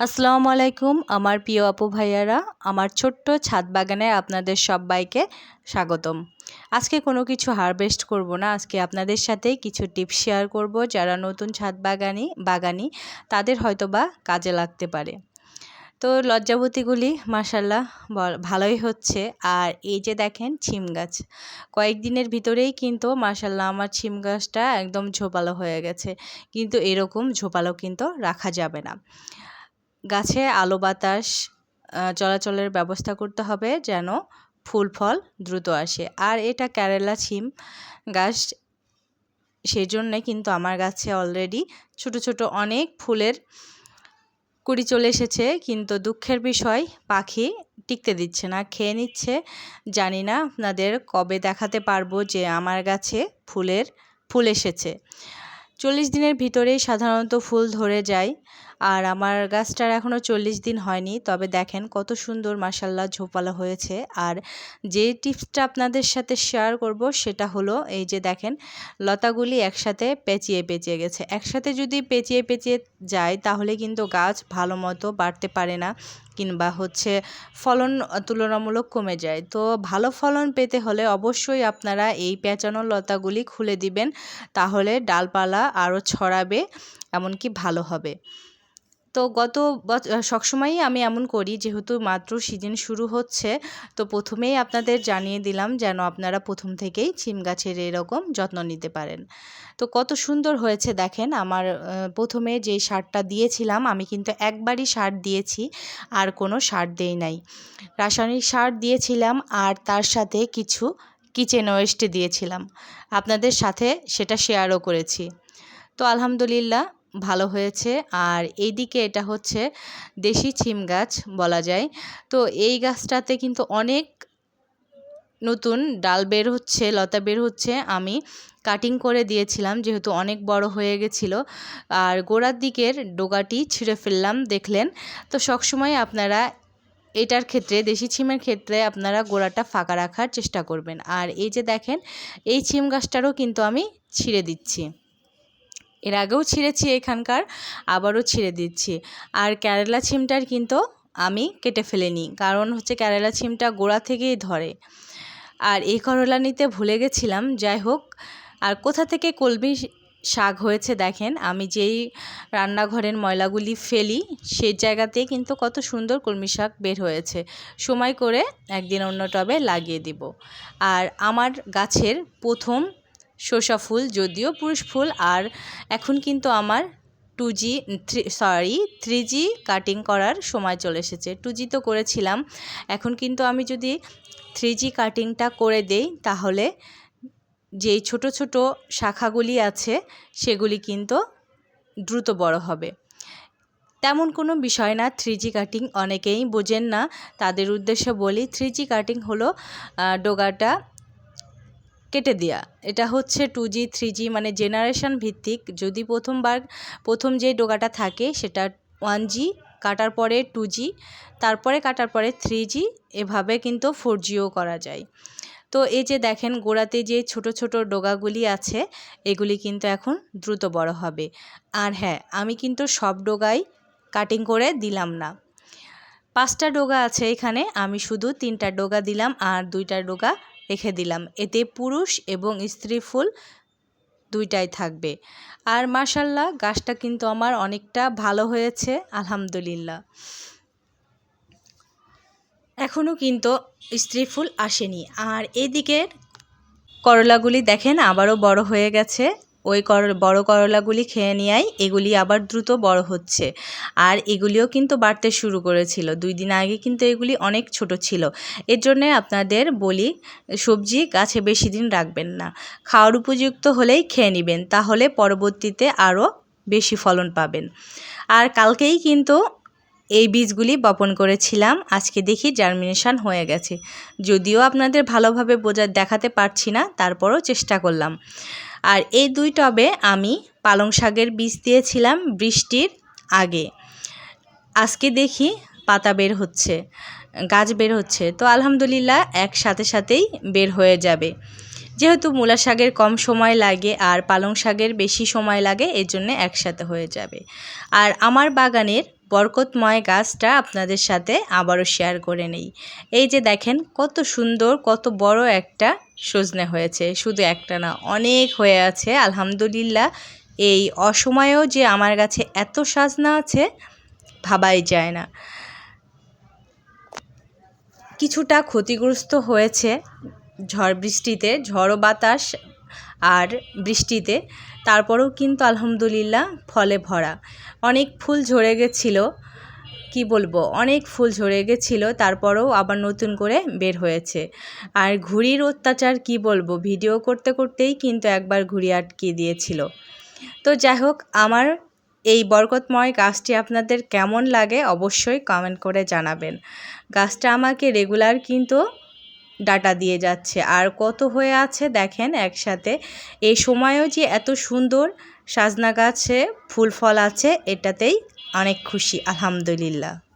আসসালামু আলাইকুম, আমার প্রিয় আপু ভাইয়ারা। আমার ছোট্ট ছাদ বাগানে আপনাদের সবাইকে স্বাগতম। আজকে কোনো কিছু হারভেস্ট করব না। আজকে আপনাদের সাথে কিছু টিপস শেয়ার করব যারা নতুন ছাদ বাগানি বাগানি, তাদের হয়তো বা কাজে লাগতে পারে। তো লজ্জাবতীগুলি মাসাল্লাহ ভালোই হচ্ছে। আর এই যে দেখেন, ছিম গাছ। কয়েকদিনের ভিতরেই কিন্তু মাসাল্লাহ আমার ছিম গাছটা একদম ঝোপালো হয়ে গেছে। কিন্তু এরকম ঝোপালো কিন্তু রাখা যাবে না। গাছে আলো বাতাস চলাচলের ব্যবস্থা করতে হবে যেন ফুল, ফল দ্রুত আসে। আর এটা কেরালা ছিম গাছ সেই জন্যে কিন্তু আমার গাছে অলরেডি ছোট ছোট অনেক ফুলের কুড়ি চলে এসেছে। কিন্তু দুঃখের বিষয়, পাখি টিকতে দিচ্ছে না, খেয়ে নিচ্ছে। জানি না আপনাদের কবে দেখাতে পারব যে আমার গাছে ফুলের, ফুল এসেছে। চল্লিশ দিনের ভিতরেই সাধারণত ফুল ধরে যায়। আর আমার গাছটার এখনও চল্লিশ দিন হয়নি, তবে দেখেন কত সুন্দর মাসাল্লাহ ঝোপালো হয়েছে। আর যে টিপসটা আপনাদের সাথে শেয়ার করব সেটা হলো, এই যে দেখেন লতাগুলি একসাথে পেঁচিয়ে পেঁচিয়ে গেছে। একসাথে যদি পেঁচিয়ে পেঁচিয়ে যায়, তাহলে কিন্তু গাছ ভালো মতো বাড়তে পারে না, কিংবা হচ্ছে ফলন তুলনামূলক কমে যায়। তো ভালো ফলন পেতে হলে অবশ্যই আপনারা এই পেঁচানো লতাগুলি খুলে দিবেন, তাহলে ডালপালা আরও ছড়াবে, এমনকি ভালো হবে। তো গত সব সবসময়ই আমি এমন করি, যেহেতু মাত্র সিজন শুরু হচ্ছে, তো প্রথমেই আপনাদের জানিয়ে দিলাম যেন আপনারা প্রথম থেকেই সিম গাছের এরকম যত্ন নিতে পারেন। তো কত সুন্দর হয়েছে দেখেন, আমার প্রথমে যে সারটা দিয়েছিলাম, আমি কিন্তু একবারই সার দিয়েছি, আর কোনো সার দেই নাই। রাসায়নিক সার দিয়েছিলাম, আর তার সাথে কিছু কিচেন ওয়েস্ট দিয়েছিলাম। আপনাদের সাথে সেটা শেয়ারও করেছি। তো আলহামদুলিল্লাহ ভালো হয়েছে। আর এইদিকে এটা হচ্ছে দেশি ছিম গাছ বলা যায়। তো এই গাছটাতে কিন্তু অনেক নতুন ডাল বের হচ্ছে, লতা বের হচ্ছে। আমি কাটিং করে দিয়েছিলাম যেহেতু অনেক বড় হয়ে গেছিল। আর গোড়ার দিকের ডোগাটি ছিঁড়ে ফেললাম, দেখলেন? তো সবসময় আপনারা এটার ক্ষেত্রে, দেশি ছিমের ক্ষেত্রে আপনারা গোড়াটা ফাঁকা রাখার চেষ্টা করবেন। আর এই যে দেখেন, এই ছিম গাছটারও কিন্তু আমি ছিঁড়ে দিচ্ছি। এর আগেও ছিঁড়েছি এখানকার, আবারও ছিঁড়ে দিচ্ছি। আর কেরালা ছিমটার কিন্তু আমি কেটে ফেলিনি, কারণ হচ্ছে কেরালা ছিমটা গোড়া থেকেই ধরে। আর এই করলা নিতে ভুলে গেছিলাম, যাই হোক। আর কোথা থেকে কলমি শাক হয়েছে দেখেন, আমি যেই রান্নাঘরের ময়লাগুলি ফেলি, সেই জায়গাতেই কিন্তু কত সুন্দর কলমি শাক বের হয়েছে। সময় করে একদিন অন্য টবে লাগিয়ে দিব। আর আমার গাছের প্রথম শসা ফুল, যদিও পুরুষ ফুল, আর এখন কিন্তু আমার two G, three sorry three G cutting করার সময় চলে এসেছে। টু জি তো করেছিলাম। এখন কিন্তু আমি যদি থ্রি জি কাটিংটা করে দেই, তাহলে যেই ছোট ছোট শাখাগুলি আছে, সেগুলি কিন্তু দ্রুত বড় হবে। তেমন কোনো বিষয় না, থ্রি জি কাটিং অনেকেই বোঝেন না। তাদের উদ্দেশ্যে বলি, থ্রি জি কাটিং হলো ডোগাটা কেটে দেওয়া এটা হচ্ছে টু জি থ্রি জি মানে জেনারেশান ভিত্তিক। যদি প্রথমবার, প্রথম যে ডোগাটা থাকে সেটা ওয়ান জি কাটার পরে টু জি তারপরে কাটার পরে থ্রি জি এভাবে কিন্তু ফোর জিও করা যায়। তো এই যে দেখেন, গোড়াতে যে ছোট ছোট ডোগাগুলি আছে, এগুলি কিন্তু এখন দ্রুত বড় হবে। আর হ্যাঁ আমি কিন্তু সব ডোগাই কাটিং করে দিলাম না। পাঁচটা ডোগা আছে এখানে, আমি শুধু তিনটা ডোগা দিলাম আর দুইটা ডোগা রেখে দিলাম। এতে পুরুষ এবং স্ত্রী ফুল দুইটাই থাকবে। আর মাশাল্লাহ, গাছটা কিন্তু আমার অনেকটা ভালো হয়েছে, আলহামদুলিল্লাহ। এখনও কিন্তু স্ত্রী ফুল আসেনি। আর এদিকের করলাগুলি দেখেন, আবারও বড় হয়ে গেছে। ওই কর, বড় করলাগুলি খেয়ে নেওয়াই এগুলি আবার দ্রুত বড় হচ্ছে। আর এগুলিও কিন্তু বাড়তে শুরু করেছিল। দুই দিন আগে কিন্তু এগুলি অনেক ছোট ছিল। এর জন্যে আপনাদের বলি, সবজি গাছে বেশি দিন রাখবেন না। খাওয়ার উপযুক্ত হলেই খেয়ে নেবেন, তাহলে পরবর্তীতে আরও বেশি ফলন পাবেন। আর কালকেই কিন্তু এই বীজগুলি বপন করেছিলাম। আজকে দেখি জার্মিনেশান হয়ে গেছে। যদিও আপনাদের ভালোভাবে বোঝা, দেখাতে পারছি না, তারপরও চেষ্টা করলাম। আর এই দুই টবে আমি পালং শাকের বীজ দিয়েছিলাম বৃষ্টির আগে। আজকে দেখি পাতা বের হচ্ছে, গাছ বের হচ্ছে। তো আলহামদুলিল্লাহ এক সাথে সাথেই বের হয়ে যাবে। যেহেতু মূলা শাকের কম সময় লাগে আর পালং শাকের বেশি সময় লাগে, এর জন্য একসাথে হয়ে যাবে। আর আমার বাগানের বরকতময় গাছটা আপনাদের সাথে আবারও শেয়ার করে নেই। এই যে দেখেন, কত সুন্দর, কত বড় একটা সজনে হয়েছে, শুধু একটা না, অনেক হয়ে আছে। আলহামদুলিল্লাহ, এই অসময়েও যে আমার কাছে এত সাজনা আছে, ভাবাই যায় না। কিছুটা ক্ষতিগ্রস্ত হয়েছে ঝড় বৃষ্টিতে, ঝড়ো বাতাস আর বৃষ্টিতে, তারপরেও কিন্তু আলহামদুলিল্লাহ ফলে ভরা। অনেক ফুল ঝরে গেছিল কি বলব, অনেক ফুল ঝরে গেছিল, তারপরেও আবার নতুন করে বের হয়েছে। আর ঘুড়ির অত্যাচার কি বলব, ভিডিও করতে করতেই কিন্তু একবার ঘুড়ি আটকিয়ে দিয়েছিল। তো যাই হোক, আমার এই বরকতময় গাছটি আপনাদের কেমন লাগে অবশ্যই কমেন্ট করে জানাবেন। গাছটা আমাকে রেগুলার কিন্তু ডাটা দিয়ে যাচ্ছে। আর কত হয়ে আছে দেখেন একসাথে। এই সময়ও যে এত সুন্দর সাজনা গাছে ফুল ফল আছে, এটাতেই অনেক খুশি, আলহামদুলিল্লাহ।